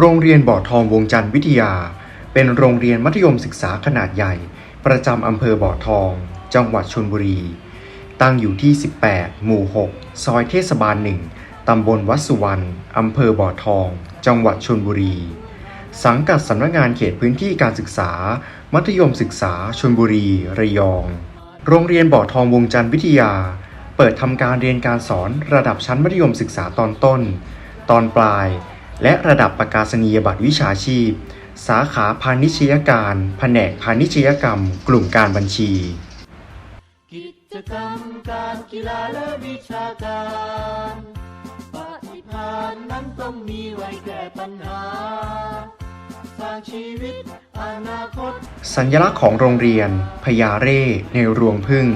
โรงเรียนบ่อทองวงจันทร์วิทยา เป็นโรงเรียนมัธยมศึกษาขนาดใหญ่ ประจำอำเภอบ่อทอง จังหวัดชลบุรี ตั้งอยู่ที่ 18 หมู่ 6 ซอยเทศบาล1ตำบลวัดสุวรรณอำเภอบ่อทอง จังหวัดชลบุรี สังกัดสำนักงานเขตพื้นที่การศึกษา มัธยมศึกษาชลบุรี ระยอง โรงเรียนบ่อทองวงจันทร์วิทยา เปิดทำการเรียนการสอนระดับชั้นมัธยมศึกษาตอนต้น ตอนปลาย และระดับประกาศนียบัตรวิชาชีพ สาขาพาณิชยการ แผนกพาณิชยกรรม กลุ่มการบัญชี กิจกรรมการกีฬาและวิชาการปฏิภาณนั้นต้องมีไว้แก้ปัญหา สัญลักษณ์ของโรงเรียนพญาเร่ในรวงพึ่ง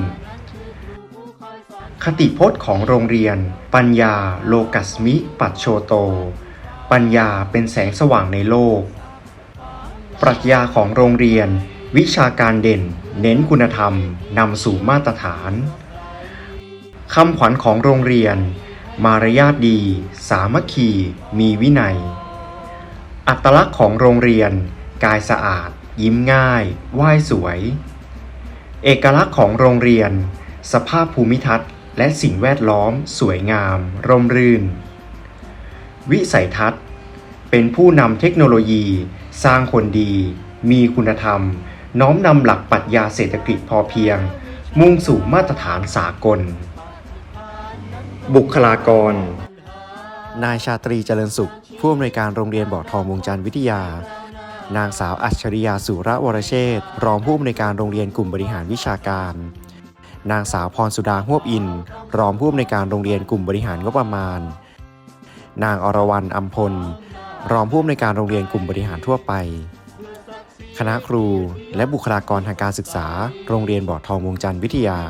คติพจน์ของโรงเรียน ปัญญาโลกัสมิปัจโชโต ปัญญาเป็นแสงสว่างในโลก ปรัชญาของโรงเรียน วิชาการเด่น เน้นคุณธรรมนำสู่มาตรฐานคำขวัญของโรงเรียน มารยาทดี สามัคคี มีวินัย อัตลักษณ์ของโรงเรียน กายสะอาด ยิ้มง่าย ไหว้สวย เอกลักษณ์ของโรงเรียน สภาพภูมิทัศน์ และสิ่งแวดล้อม สวยงาม ร่มรื่น วิสัยทัศน์ เป็นผู้นำเทคโนโลยี สร้างคนดี มีคุณธรรม น้อมนำหลักปรัชญาเศรษฐกิจพอเพียง มุ่งสู่มาตรฐานสากล บุคลากร นายชาตรีเจริญสุข ผู้อำนวยการโรงเรียนบ่อทองวงจันทร์วิทยา นางสาวอัจฉริยาสุระวรเชษรองผู้อำนวยการโรงเรียนกลุ่มบริหารวิชาการ นางสาวพรสุดาหวบอิน รองผู้อำนวยการโรงเรียนกลุ่มบริหารงบประมาณ นางอรวรรณอัมพล รองผู้อำนวยการโรงเรียนกลุ่มบริหารทั่วไป คณะครูและบุคลากรทางการศึกษา โรงเรียนบ่อทองวงจันทร์วิทยา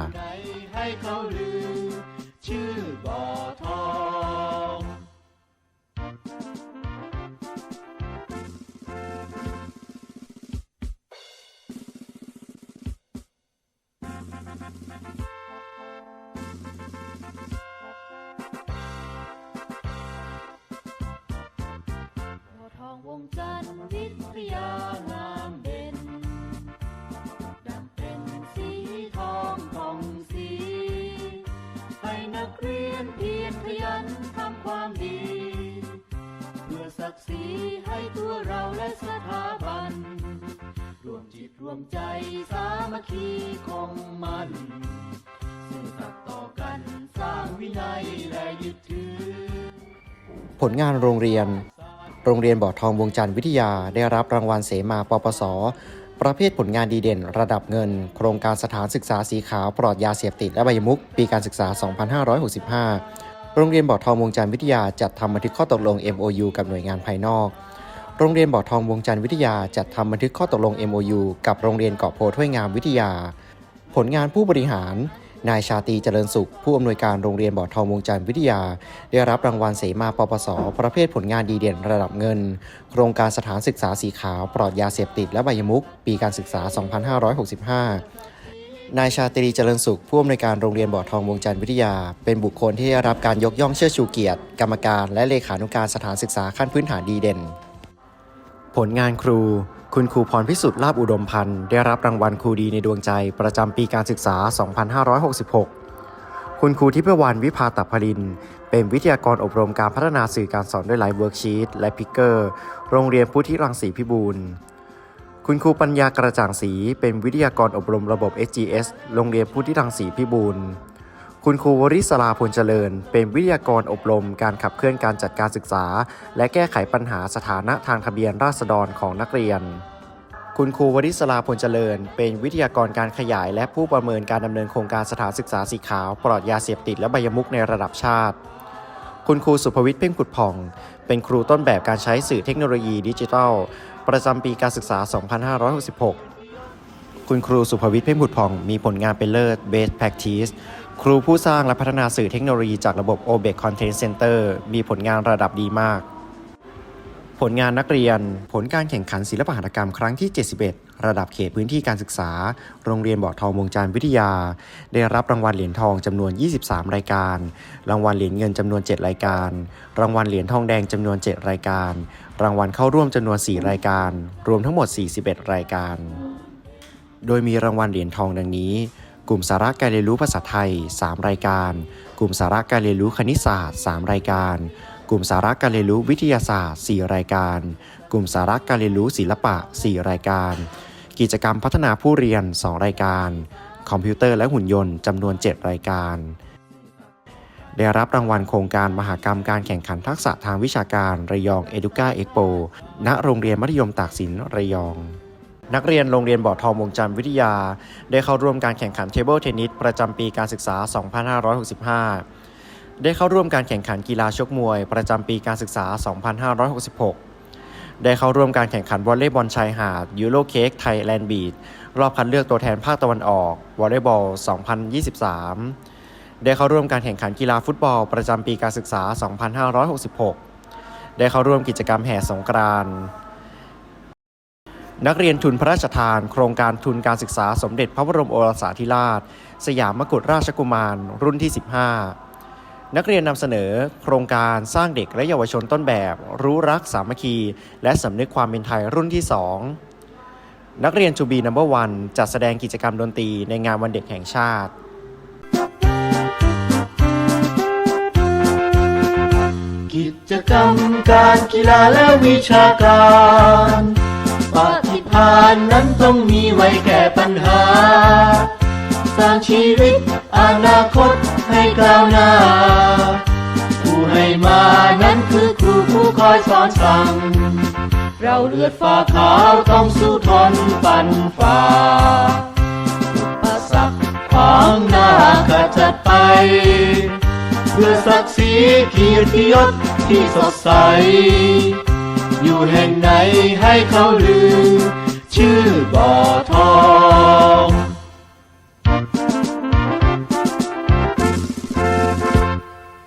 ทองวงจันทร์วิทยางามเด่นดังเป็นสีทองผ่องสี ให้นักเรียนเพียรขยันทำความดี เพื่อศักดิ์ศรีให้ตัวเราและสถาบัน รวมจิตรวมใจสามัคคีคงมันสื่อสัตย์ต่อกันสร้างวินัยและยึดถือผลงานโรงเรียน โรงเรียนบ่อทองวงจันทร์วิทยาได้รับรางวัลเสมาปปส ประเภทผลงานดีเด่น ระดับเงิน โครงการสถานศึกษาสีขาวปลอดยาเสพติดและใบยมุก ปีการศึกษา 2565 โรงเรียนบ่อทองวงจันทร์วิทยาจัดทำบันทึกข้อตกลง MOU กับหน่วยงานภายนอก โรงเรียนบ่อทองวงจันทร์วิทยาจัดทำบันทึกข้อตกลง MOU กับโรงเรียนเกาะโพถ้วยงามวิทยา ผลงานผู้บริหาร นายชาตรีเจริญสุข ผู้อำนวยการโรงเรียนบ่อทองวงจันทร์วิทยา ได้รับรางวัลเสมาปปส ประเภทผลงานดีเด่นระดับเงิน โครงการสถานศึกษาสีขาวปลอดยาเสพติดและใบยมุก ปีการศึกษา 2565นายชาตรีเจริญสุข ผู้อำนวยการโรงเรียนบ่อทองวงจันทร์วิทยา เป็นบุคคลที่ได้รับการยกย่องเชิดชูเกียรติ กรรมการและเลขานุการสถานศึกษาขั้นพื้นฐานดีเด่น ผลงานครู คุณครูพรพิสุทธิ์ลาบอุดมพันธ์ได้รับรางวัลครูดีในดวงใจประจำปีการศึกษา 2566 คุณครูทิพวรรณวิภาตพพลิน เป็นวิทยากรอบรมการพัฒนาสื่อการสอนด้วยไลฟ์เวิร์กชีตและพิกเกอร์ โรงเรียนพุทธิรังสีพิบูลคุณครูปัญญากระจ่างศรีเป็นวิทยากรอบรมระบบ SGS โรงเรียนพุทธิรังสีพิบูล คุณครูวริศราพลเจริญ เป็นวิทยากรอบรมการขับเคลื่อนการจัดการศึกษา และแก้ไขปัญหาสถานะทางทะเบียนราษฎรของนักเรียน คุณครูวริศราพลเจริญ เป็นวิทยากรการขยาย และผู้ประเมินการดำเนินโครงการสถานศึกษาสีขาว ปลอดยาเสพติดและใบยมุกในระดับชาติ คุณครูสุภวิทย์เพ่งขุดผ่อง เป็นครูต้นแบบการใช้สื่อเทคโนโลยีดิจิทัล ประจำปีการศึกษา 2566 คุณครูสุภวิทย์เพ่งผุดผ่องมีผลงานเป็นเลิศ Best Practice ครูผู้สร้างและพัฒนาสื่อเทคโนโลยีจากระบบ OBEC Content Center มีผลงานระดับดีมาก ผลงานนักเรียน ผลการแข่งขันศิลปหัตถกรรมครั้งที่ 71 ระดับเขตพื้นที่การศึกษา โรงเรียนบ่อทองวงจานวิทยา ได้รับรางวัลเหรียญทองจำนวน 23 รายการ รางวัลเหรียญเงินจำนวน 7 รายการ รางวัลเหรียญทองแดงจำนวน 7 รายการ รางวัลเข้าร่วมจำนวน 4 รายการ รวมทั้งหมด 41 รายการ โดยมีรางวัลเหรียญทองดังนี้ ลุ่มสาระการเรียนรู้ภาษาไทย 3 รายการ กลุ่มสาระการเรียนรู้คณิตศาสตร์ 3 รายการ กลุ่มสาระการเรียนรู้วิทยาศาสตร์ 4 รายการ กลุ่มสาระการเรียนรู้ศิลปะ 4 รายการ กิจกรรมพัฒนาผู้เรียน 2 รายการ คอมพิวเตอร์และหุ่นยนต์จำนวน 7 รายการได้รับรางวัลโครงการมหากรรมการแข่งขันทักษะทางวิชาการ ระยองเอดูกาเอ็กโปณโรงเรียนมัธยมตากสิน ระยอง นักเรียนโรงเรียนบ่อทองวงจันทร์วิทยา ได้เข้าร่วมการแข่งขันเทเบิลเทนนิสประจำปีการศึกษา 2565 ได้เข้าร่วมการแข่งขันกีฬาชกมวย ประจำปีการศึกษา 2566 ได้เข้าร่วมการแข่งขันวอลเลย์บอลชายหาดยูโรเค้กไทยแลนด์บีดรอบคัดเลือกตัวแทนภาคตะวันออกวอลเลย์บอล 2023 ได้เข้าร่วมการแข่งขันกีฬาฟุตบอล ประจำปีการศึกษา 2566 ได้เข้าร่วมกิจกรรมแห่สงกรานต์ นักเรียนทุนพระราชทาน โครงการทุนการศึกษาสมเด็จพระบรมโอรสาธิราช สยามกุฎราชกุมาร รุ่นที่ 15 นักเรียนนำเสนอ โครงการสร้างเด็กและเยาวชนต้นแบบ รู้รักสามัคคี และสำนึกความเป็นไทยรุ่นที่ 2 นักเรียนจูบีนัมเบอร์วันจัดแสดงกิจกรรมดนตรีในงานวันเด็กแห่งชาติกิจกรรมการกีฬาและวิชาการ ปฏิภาณนั้นต้องมีไว้แก้ปัญหา สร้างชีวิตอนาคตให้ก้าวหน้า ผู้ให้มานั้นคือครูผู้คอยสอนสั่ง เราเลือดฟ้าขาวต้องสู้ทนปันฝ่าอุปสรรคขวางหน้าขจัดไป เพื่อศักดิ์ศรีเกียรติยศที่สดใส อยู่แห่งไหนให้เขาลืม ชื่อบ่อทอง